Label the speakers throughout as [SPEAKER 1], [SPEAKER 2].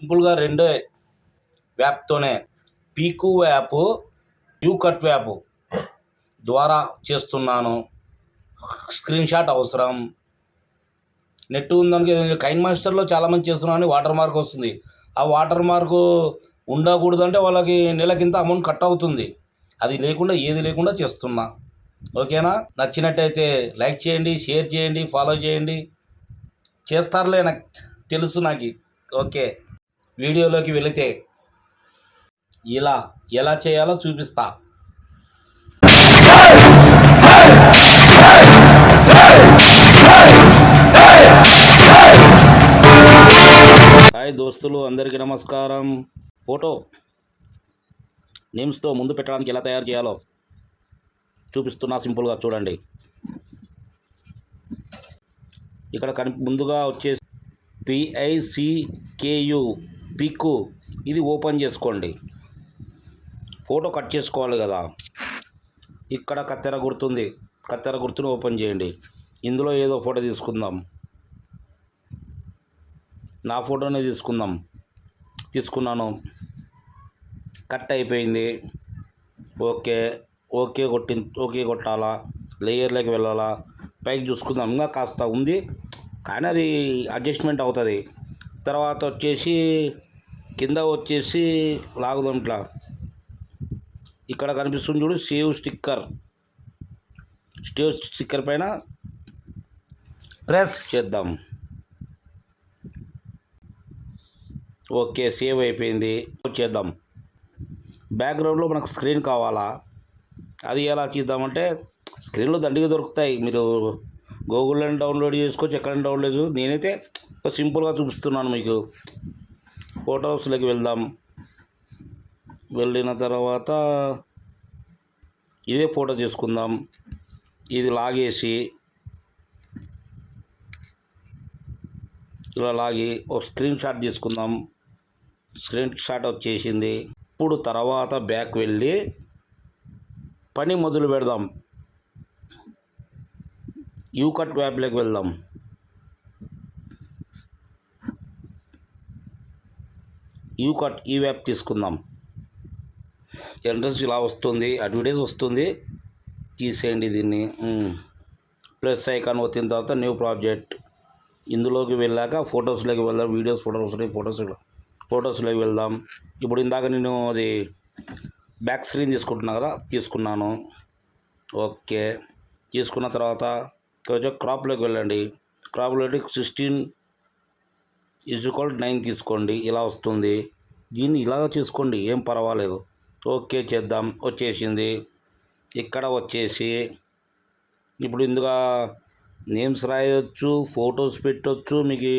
[SPEAKER 1] సింపుల్గా రెండే వ్యాప్తోనే. పీకు వ్యాప్ you cut app ద్వారా చేస్తున్నాను. స్క్రీన్ షాట్ అవసరం. నెట్ ఉందానికి కైన్ మాస్టర్లో చాలామంది చేస్తున్నాను వాటర్ మార్క్ వస్తుంది. ఆ వాటర్ మార్క్ ఉండకూడదంటే వాళ్ళకి నెలకింత అమౌంట్ కట్ అవుతుంది. అది లేకుండా ఏది లేకుండా చేస్తున్నా. ఓకేనా? నచ్చినట్టయితే లైక్ చేయండి షేర్ చేయండి ఫాలో చేయండి. చేస్తారులే నాకు తెలుసు నాకు. ఓకే. వీడియోలోకి వెళితే ఇలా ఎలా చేయాలో చూపిస్తా. హాయ్ దోస్తులు అందరికీ నమస్కారం. ఫోటో నేమ్స్తో ముందు పెట్టడానికి ఎలా తయారు చేయాలో చూపిస్తున్నా సింపుల్గా చూడండి. ఇక్కడ కని ముందుగా వచ్చేసి పిఐసికేయు పిక్కు. ఇది ఓపెన్ చేసుకోండి. ఫోటో కట్ చేసుకోవాలి కదా. ఇక్కడ కత్తెర గుర్తుంది. కత్తెర గుర్తుని ఓపెన్ చేయండి. ఇందులో ఏదో ఫోటో తీసుకుందాం. నా ఫోటోనే తీసుకుందాం. తీసుకున్నాను. కట్ అయిపోయింది. ఓకే. ఓకే కొట్టి ఓకే కొట్టాలా? లేయర్లోకి వెళ్ళాలా? పైకి చూసుకుందాం. ఇంకా కాస్త ఉంది. కానీ అది అడ్జస్ట్మెంట్ అవుతుంది. తర్వాత వచ్చేసి కింద వచ్చేసి లాగుదాం ఇట్లా ఇక్కడ కనిపిస్తుంది చూడు సేవ్ స్టిక్కర్. సేవ్ స్టిక్కర్ పైన ప్రెస్. చేద్దాం. ఓకే సేవ్ అయిపోయింది. చేద్దాం. బ్యాక్గ్రౌండ్లో మనకు స్క్రీన్ కావాలా? అది ఎలా చేద్దామంటే స్క్రీన్లో దండిగా దొరుకుతాయి. మీరు గూగుల్లో డౌన్లోడ్ చేసుకోవచ్చు ఎక్కడైనా డౌన్లోడ్ నేనైతే సింపుల్గా చూపిస్తున్నాను మీకు. ఫోటోస్లోకి వెళ్దాం. వెళ్ళిన తర్వాత ఇదే ఫోటో తీసుకుందాం. ఇది లాగేసి ఇలా లాగి ఒక స్క్రీన్ షాట్ తీసుకుందాం. స్క్రీన్ షాట్ వచ్చేసింది. ఇప్పుడు తర్వాత బ్యాక్ వెళ్ళి పని మొదలు పెడదాం. యూ కట్ వ్యాప్లోకి వెళ్దాం. యూ కట్ ఈ యాప్ తీసుకుందాం. ఎంట్రన్స్ ఇలా వస్తుంది అడ్వర్టైజ్ వస్తుంది. తీసేయండి దీన్ని. ప్లస్ ఐకాన్ వచ్చిన తర్వాత న్యూ ప్రాజెక్ట్. ఇందులోకి వెళ్ళాక ఫొటోస్లోకి వెళ్దాం వీడియోస్ ఫొటోస్ ఫొటోస్ ఫొటోస్లోకి వెళ్దాం. ఇప్పుడు ఇందాక నేను అది బ్యాక్ స్క్రీన్ తీసుకుంటున్నా కదా తీసుకున్నాను. ఓకే. తీసుకున్న తర్వాత కొంచెం క్రాప్లోకి వెళ్ళండి. క్రాప్లోకి సిక్స్టీన్ ఈజ్వల్ నైన్ తీసుకోండి ఇలా వస్తుంది. దీన్ని ఇలాగ చూసుకోండి ఏం పర్వాలేదు. ఓకే చేద్దాం వచ్చేసింది. ఇక్కడ వచ్చేసి ఇప్పుడు ఇందుగా నేమ్స్ రాయొచ్చు ఫొటోస్ పెట్టొచ్చు మీకు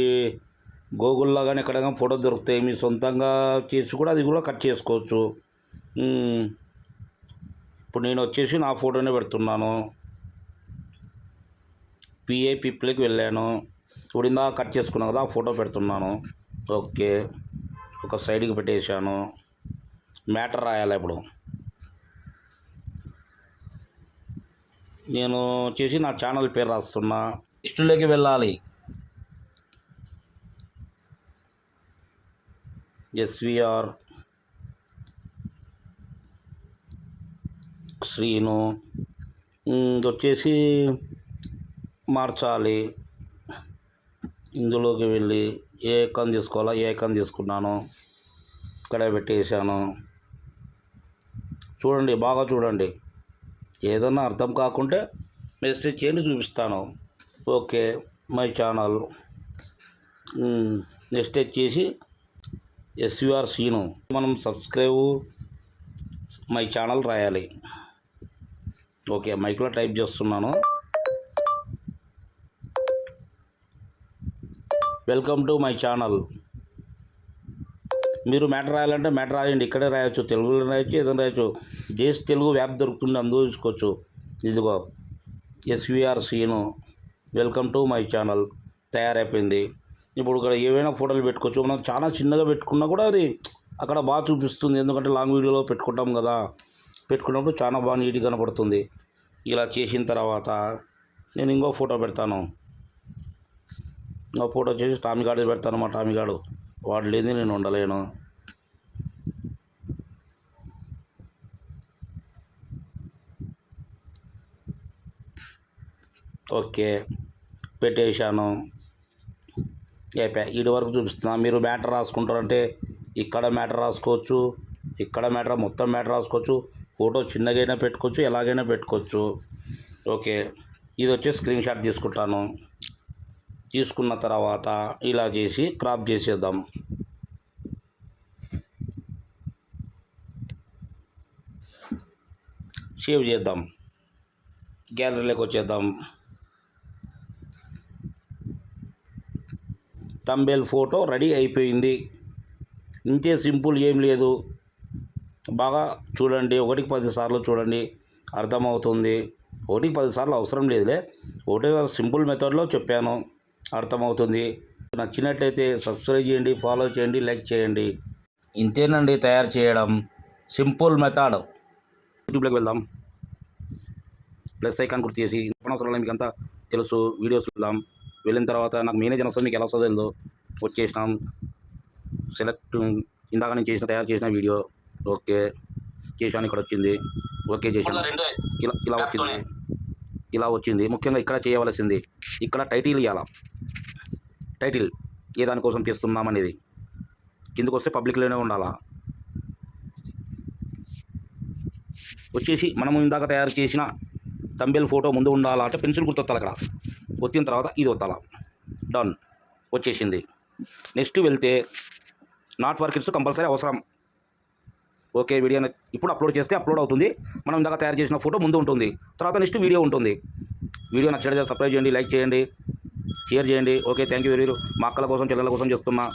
[SPEAKER 1] గూగుల్లో కానీ ఎక్కడ కానీ ఫోటో దొరుకుతాయి మీ సొంతంగా చేసి కూడా అది కూడా కట్ చేసుకోవచ్చు. ఇప్పుడు నేను వచ్చేసి నా ఫోటోనే పెడుతున్నాను. పిఏ పిప్లకి వెళ్ళాను. ఇప్పుడు ఇందాక కట్ చేసుకున్నాను కదా ఆ ఫోటో పెడుతున్నాను. ఓకే. ఒక సైడ్కి పెట్టేశాను. మ్యాటర్ రాయాలి ఇప్పుడు? నేను వచ్చేసి నా ఛానల్ పేరు రాస్తున్నా. లిస్టులోకి వెళ్ళాలి. ఎస్విఆర్ శ్రీను. వచ్చేసి మార్చాలి. ఇందులోకి వెళ్ళి ఏ ఐకాన్ తీసుకోవాలా ఏ ఐకాన్ తీసుకున్నాను ఇక్కడే పెట్టేశాను. చూడండి బాగా చూడండి. ఏదన్నా అర్థం కాకుంటే మెసేజ్ చేయండి చూపిస్తాను. Okay my channel. నెక్స్ట్ వచ్చేసి ఎస్యూఆర్ సీను. మనం సబ్స్క్రైబ్ మై ఛానల్ రాయాలి. ఓకే మైక్లో టైప్ చేస్తున్నాను. Welcome to my channel. మీరు మ్యాటర్ రాయాలంటే మ్యాటర్ రాయండి. ఇక్కడే రాయొచ్చు తెలుగులో రాయొచ్చు ఏదైనా రాయొచ్చు. దేశ తెలుగు యాప్ దొరుకుతుంది అందులో చూసుకోవచ్చు. ఇదిగో SVR Seenu welcome to my channel. తయారైపోయింది. ఇప్పుడు ఇక్కడ ఏవైనా ఫోటోలు పెట్టుకోవచ్చు. మనం చాలా చిన్నగా పెట్టుకున్నా కూడా అది అక్కడ బాగా చూపిస్తుంది. ఎందుకంటే లాంగ్ వీడియోలో పెట్టుకుంటాం కదా. పెట్టుకున్నప్పుడు చాలా బాగా నీట్గా కనపడుతుంది. ఇలా చేసిన తర్వాత నేను ఇంకో ఫోటో పెడతాను. ఇంకో ఫోటో వచ్చేసి టామీ గాడు పెడతాను మా టామీ గాడు. వాడు లేని నేను ఉండలేను. ఓకే. పెట్టేశాను. అయిపోయా ఇటు వరకు చూపిస్తున్నా. మీరు మ్యాటర్ రాసుకుంటారంటే ఇక్కడ మ్యాటర్ రాసుకోవచ్చు ఇక్కడ మ్యాటర్ మొత్తం మ్యాటర్ రాసుకోవచ్చు ఫోటో చిన్నగైనా పెట్టుకోవచ్చు ఎలాగైనా పెట్టుకోవచ్చు. ఓకే. ఇది వచ్చి స్క్రీన్ షాట్ తీసుకుంటాను. తీసుకున్న తర్వాత ఇలా చేసి క్రాప్ చేసేద్దాం. సేవ్ చేద్దాం. గ్యాలరీలోకి వచ్చేద్దాం. తంబేల్ ఫోటో రెడీ అయిపోయింది. ఇంతే సింపుల్ ఏం లేదు. బాగా చూడండి ఒకటికి పది సార్లు చూడండి అర్థమవుతుంది. ఒకటికి పది సార్లు అవసరం లేదులే. ఒకటి సింపుల్ మెథడ్లో చెప్పాను. అర్థమవుతుంది. నచ్చినట్లయితే సబ్స్క్రైబ్ చేయండి ఫాలో చేయండి లైక్ చేయండి. ఇంతేనండి తయారు చేయడం. సింపుల్ మెథడ్ యూట్యూబ్లోకి వెళ్దాం. ప్లస్ ఐకాన్ గుర్తు చేసి అవసరం లేదు మీకు అంతా తెలుసు. వీడియోస్ వెళ్దాం వెళ్ళిన తర్వాత నాకు మేనేజర్ వస్తుంది మీకు ఎలా వస్తుందో తెలియదు వచ్చేసినాం. సెలెక్ట్ ఇందాక నేను చేసిన తయారు చేసిన వీడియో ఓకే. చేశాను ఇక్కడ వచ్చింది. ఓకే చేశాను. ఇలా ఇలా వచ్చింది. ఇలా వచ్చింది. ముఖ్యంగా ఇక్కడ చేయవలసింది. ఇక్కడ టైటిల్ ఇవ్వాల టైటిల్ ఏ దానికోసం చేస్తున్నాం అనేది కిందకు వస్తే పబ్లిక్లోనే ఉండాలా? వచ్చేసి మనము ఇందాక తయారు చేసిన తంబేల్ ఫోటో ముందు ఉండాలా అంటే పెన్సిల్ గుర్తొత్తాలి అక్కడ. వచ్చిన తర్వాత ఇది వత్తాల డన్. వచ్చేసింది. నెక్స్ట్ వెళ్తే నాట్ వర్క్ కంపల్సరీ అవసరం. ఓకే వీడియో ఇప్పుడు అప్లోడ్ చేస్తే అప్లోడ్ అవుతుంది. మనం ఇందాక తయారు చేసిన ఫోటో ముందు ఉంటుంది. తర్వాత నెక్స్ట్ వీడియో ఉంటుంది. వీడియో నచ్చినట్లయితే సబ్స్క్రైబ్ చేయండి లైక్ చేయండి. షేర్ చేయండి. Okay thank you very. మా అక్కల కోసం చెల్లెల కోసం చేస్తున్నా